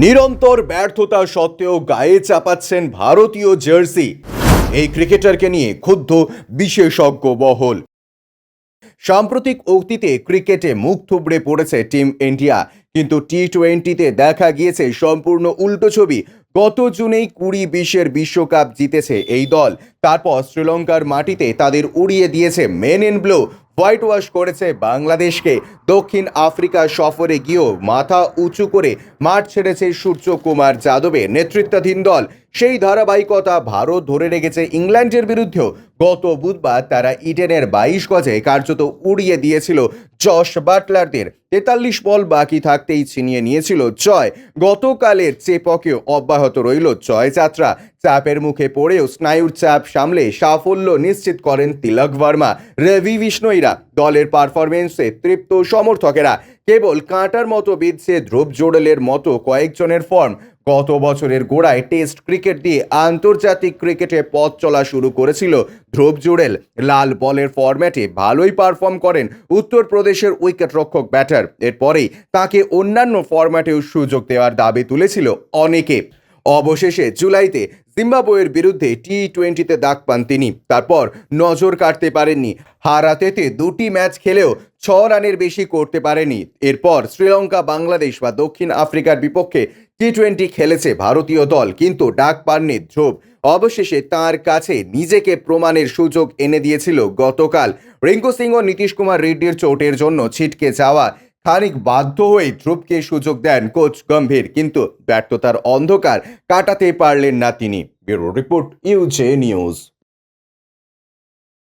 নিরন্তর ব্যর্থতা সত্ত্বেও গায়ে চাপাচ্ছেন ভারতীয় জার্সি। এই ক্রিকেটারকে নিয়ে ক্ষুব্ধ বিশেষজ্ঞ বহল। সাম্প্রতিক অতীতে ক্রিকেটে মুখ থুবড়ে পড়েছে টিম ইন্ডিয়া, কিন্তু টি টোয়েন্টিতে দেখা গিয়েছে সম্পূর্ণ উল্টো ছবি। গত জুনেই কুড়ি বিশের বিশ্বকাপ জিতেছে এই দল। তারপর শ্রীলঙ্কার মাটিতে তাদের উড়িয়ে দিয়েছে men in blue whitewash করেছে বাংলাদেশকে। দক্ষিণ আফ্রিকা সফরে গিয়েও মাথা উঁচু করে মাঠ ছেড়েছে সূর্যকুমার যাদবের নেতৃত্বাধীন দল। সেই ধারাবাহিকতা ভারত ধরে রেখেছে ইংল্যান্ডের বিরুদ্ধেও। গত বুধবার তারা ইডেনের বাইশ গজে কার্যত উড়িয়ে দিয়েছিল জশ বাটলারদের। তেতাল্লিশ বল বাকি থাকতেই ছিনিয়ে নিয়েছিল জয়। গতকালের চেপকেও অব্যাহত রইল জয়যাত্রা চাপের মুখে পড়েও স্নায়ুর চাপ সামলে সাফল্য নিশ্চিত করেন তিলক ভার্মা রবি বিষ্ণইরা দলের পারফরমেন্সে তৃপ্ত সমর্থকেরা। কেবল কাঁটার মতো বিধছে ধ্রুব জোড়েলের মতো কয়েকজনের ফর্ম। গত বছরের গোড়ায় টেস্ট ক্রিকেট দিয়ে আন্তর্জাতিক ক্রিকেটে পথ চলা শুরু করেছিল ধ্রুব জুড়েল। লাল বলের ফরম্যাটে ভালোই পারফর্ম করেন উত্তরপ্রদেশের উইকেট রক্ষক ব্যাটার। এরপরেই তাকে অন্যান্য ফরম্যাটেও সুযোগ দেওয়ার দাবি তুলেছিল অনেকে। অবশেষে জুলাইতে জিম্বাবুয়ের বিরুদ্ধে টি টোয়েন্টিতে দাগ পান তিনি। তারপর নজর কাটতে পারেননি। হারাতেতে দুটি ম্যাচ খেলেও ছ রানের বেশি করতে পারেনি। এরপর শ্রীলঙ্কা, বাংলাদেশ বা দক্ষিণ আফ্রিকার বিপক্ষে টি টোয়েন্টি খেলেছে ভারতীয় দল, কিন্তু ডাক পাননি ধ্রুব। অবশেষে তার কাছে নিজেকে প্রমাণের সুযোগ এনে দিয়েছিল গতকাল। রিঙ্কু সিং ও নীতিশ কুমার রেড্ডির চোটের জন্য ছিটকে যাওয়া খানিক বাধ্য হয়ে ধ্রুবকে সুযোগ দেন কোচ গম্ভীর, কিন্তু ব্যর্থতার অন্ধকার কাটাতে পারলেন না তিনি। ব্যুরো রিপোর্ট, ইউজে নিউজ।